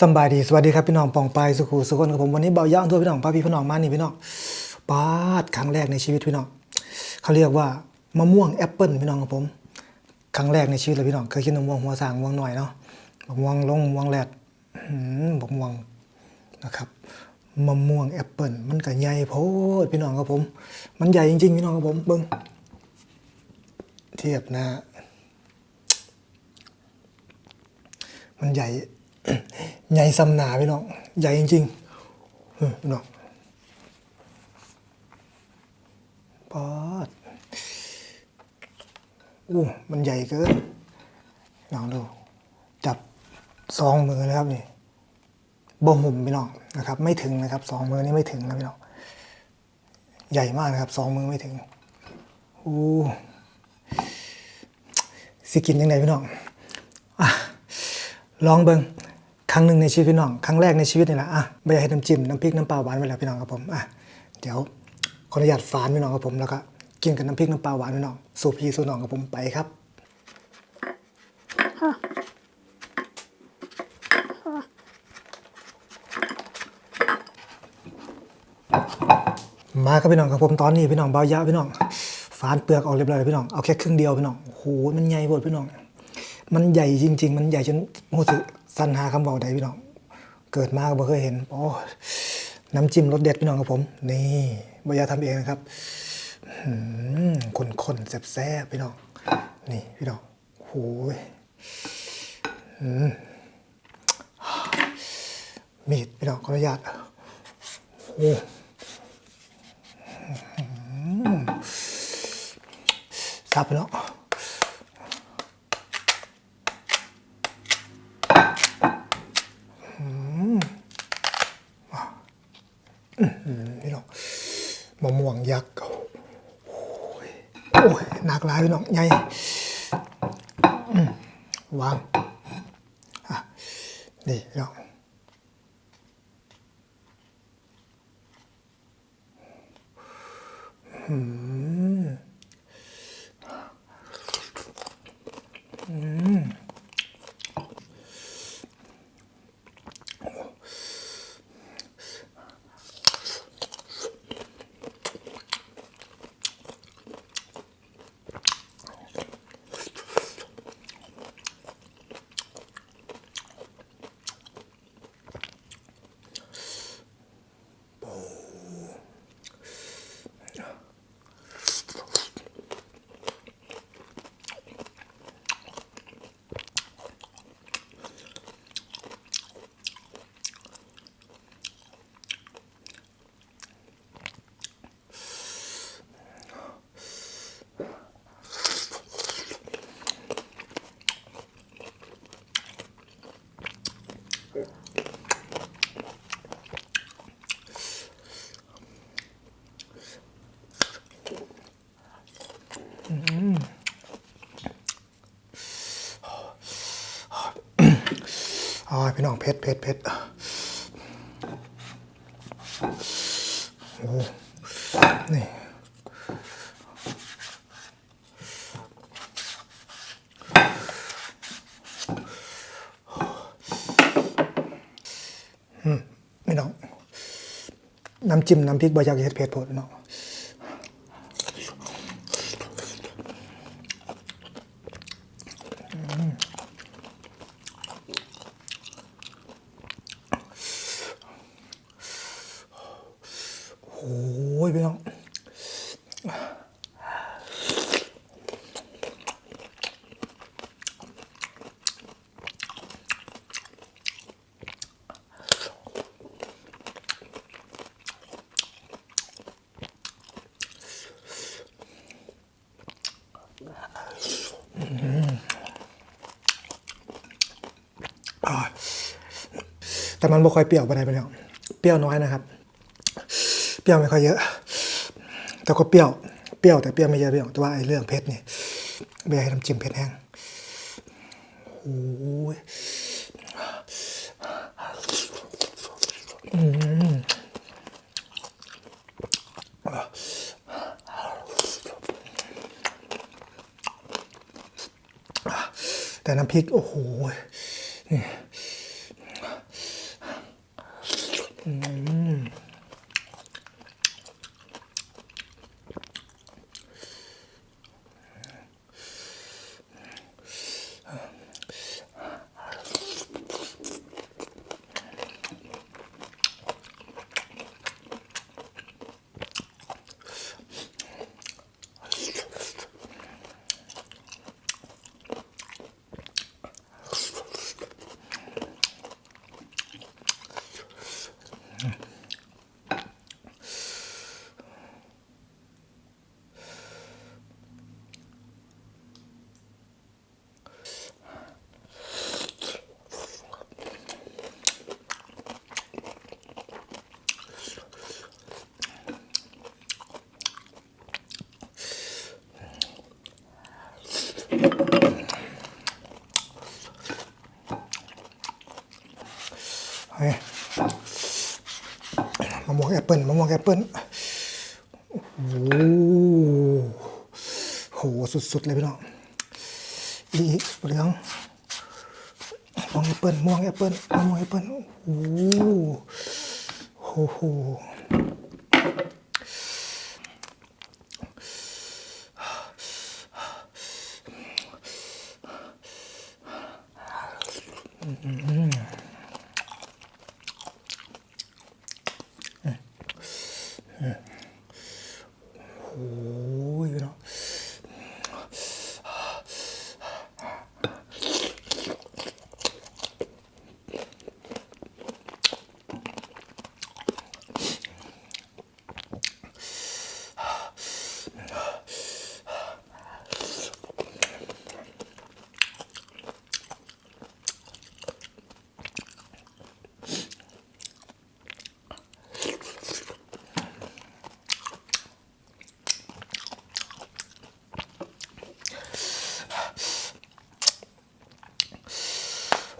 สบายดีสวัสดีครับพี่น้องปองไปสุขุสุขคนกับผมวันนี้เบาย่างทั่วพี่น้องป้าพี่พี่น้องมานี่พี่น้องปาดครั้งแรกในชีวิตพี่น้องเขาเรียกว่ามะม่วงแอปเปิลพี่น้องของผมครั้งแรกในชีวิตเลยพี่น้องเคยกินมะม่วงหัวสางมะม่วงหน่อยเนาะมะม่วงลงมะม่วงแรดอื้อหือมะม่วงนะครับมะม่วงแอปเปิลมันก็ใหญ่โพดพี่น้องครับผม มันใหญ่จริงๆพี่น้องครับผมเบิ้งเทียบนะ มันใหญ่ ใหญ่ซ้ำหนาพี่น้องใหญ่จริงๆพี่น้องปอดอู้มันใหญ่เกินลองดู จับสองมือนะครับนี่บ่หุ่มพี่น้องนะครับ ไม่ถึงนะครับสองมือนี่ไม่ถึงนะพี่น้องใหญ่มากนะครับสองมือไม่ถึงอู้สิกินยังไงพี่น้องอลองเบิง ครั้งหนึ่งในชีวิตพี่น้อง ครั้งแรกในชีวิตนี่แหละอะไม่อยากให้น้ำจิ้มน้ำพริกน้ำปลาหวานไปแล้วพี่น้องครับผมอะเดี๋ยวขออนุญาตฝานพี่น้องครับผมแล้วก็กินกับน้ำพริกน้ำปลาหวานพี่น้องสูพี่สูน้องกับผมไปครับมาครับพี่น้องครับผมตอนนี้พี่น้องเบายะพี่น้องฝานเปลือกออกเรียบร้อยพี่น้องเอาแค่ครึ่งเดียวพี่น้องโอ้โหมันใหญ่หมดพี่น้อง มันใหญ่จริง ๆ มันใหญ่จนรู้สึก สันหาคำบอกใดพี่น้อง เกิดมาก็บ่เคยเห็นโอ้น้ำจิ้มรสเด็ดพี่น้องครับผม นี่บอยาทำเองนะครับคนๆแซ่บๆพี่น้อง นี่พี่น้องโอ้โหยมีดพี่น้องขออนุญาตโอ้ซับพี่น้อง พี่น้อง มะม่วงยักษ์โอ้ยโอ้ยหนักหลายพี่น้องใหญ่วางอะนี่พี่น้องอืม เพชรเพชรเพชรโอ้นี่อืมพี่น้องน้ำจิ้มน้ำพริกบอยากเฮ็ดเผ็ดโพดพี่น้อง แต่มันบ่ค่อยเปรี้ยวไปไหนใดไปแล้วเปรี้ยวน้อยนะครับ เปรี้ยวไม่ค่อยเยอะ แต่ก็เปรี้ยว เปรี้ยวแต่เปรี้ยวไม่เยอะเปรี้ยวแต่ว่าไอ้เรื่องเผ็ดนี่เบียให้น้ำจิ้มเผ็ดแห้งโอ้ย แต่น้ำพริก โอ้โหนี่ มะม่วงแอปเปิลมะม่วงแอปเปิลโอ้โหสุดๆเลยพี่น้องอีเหลืองมะม่วงแอปเปิลมะม่วงแอปเปิลมะม่วงแอปเปิลโอ้โห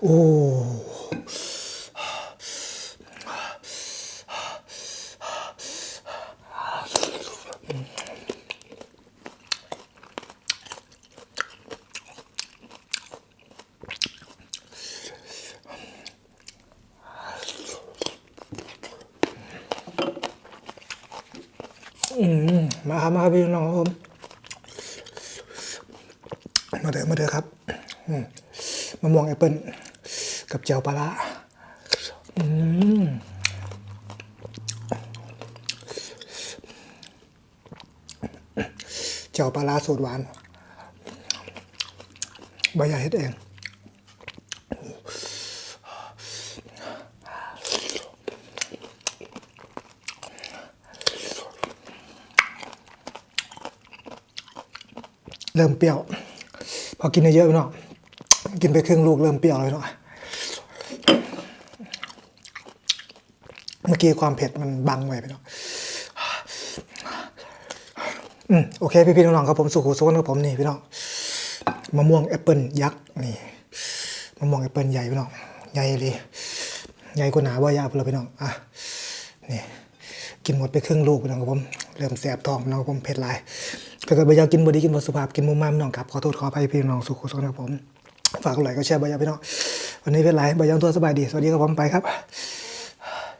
โอ้อืมมาครับมาครับพี่น้องครับผมมาเถอะมาเถอะครับมะม่วงแอปเปิ้ล กับเจียวปลาร้าอืมเจียวปลาร้าสูตรหวานใบใหญ่เฮ็ดเองเริ่มเปรี้ยว พอกินเยอะๆไปเนาะกินไปครึ่งลูกเริ่มเปรี้ยวเลยเนาะ เมื่อกี้ความเผ็ดมันบังไว้ไปเนาะอืมโอเค พี่ๆน้องๆครับผมสุขุสุขนครับผมนี่พี่น้องมะม่วงแอปเปิลยักษ์นี่มะม่วงแอปเปิลใหญ่พี่น้องใหญ่เลยใหญ่กว่าหนาว่ายาพเลยพี่น้องอะนี่กินหมดไปครึ่งลูกพี่น้องครับผมเริ่มแสบท้องพี่น้องครับผมเผ็ดหลายถ้าเกิดใบยากินบดีกินบสุภาพกินมุมมามพี่น้องครับขอโทษขออภัยพี่น้องสุขุสุขนะครับผมฝากกดไลค์ก็แชร์ใบยาพี่น้องวันนี้เป็นไรใบยาตัวสบายดีสวัสดีครับผมไปครับ